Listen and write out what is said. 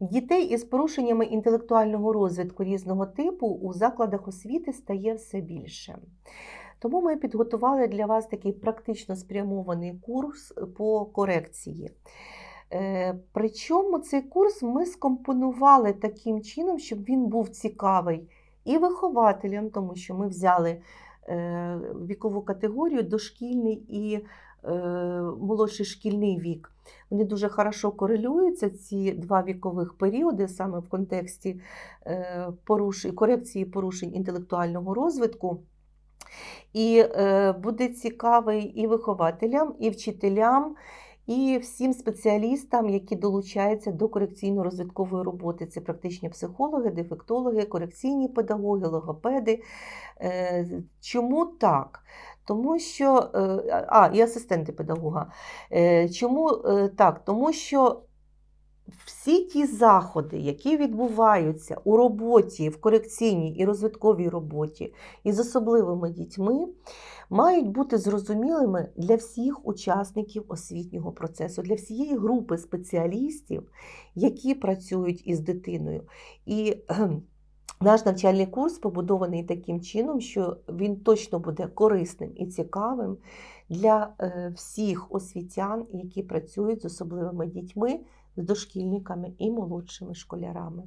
Дітей із порушеннями інтелектуального розвитку різного типу у закладах освіти стає все більше. Тому ми підготували для вас такий практично спрямований курс по корекції. Е, Причому цей курс ми скомпонували таким чином, щоб він був цікавий і вихователям, тому що ми взяли е, вікову категорію дошкільний і е, молодший шкільний вік. Вони дуже хорошо корелюються, ці два вікових періоди, саме в контексті е, корекції порушень інтелектуального розвитку. І е, буде цікавий і вихователям, і вчителям, і всім спеціалістам, які долучаються до корекційно-розвиткової роботи. Це практичні психологи, дефектологи, корекційні педагоги, логопеди. Е, Чому так? Тому що, е, а, і асистенти педагога. Е, Чому е, так? Тому що всі ті заходи, які відбуваються у роботі, в корекційній і розвитковій роботі із особливими дітьми, мають бути зрозумілими для всіх учасників освітнього процесу, для всієї групи спеціалістів, які працюють із дитиною. І наш навчальний курс побудований таким чином, що він точно буде корисним і цікавим для е, всіх освітян, які працюють з особливими дітьми, з дошкільниками і молодшими школярами.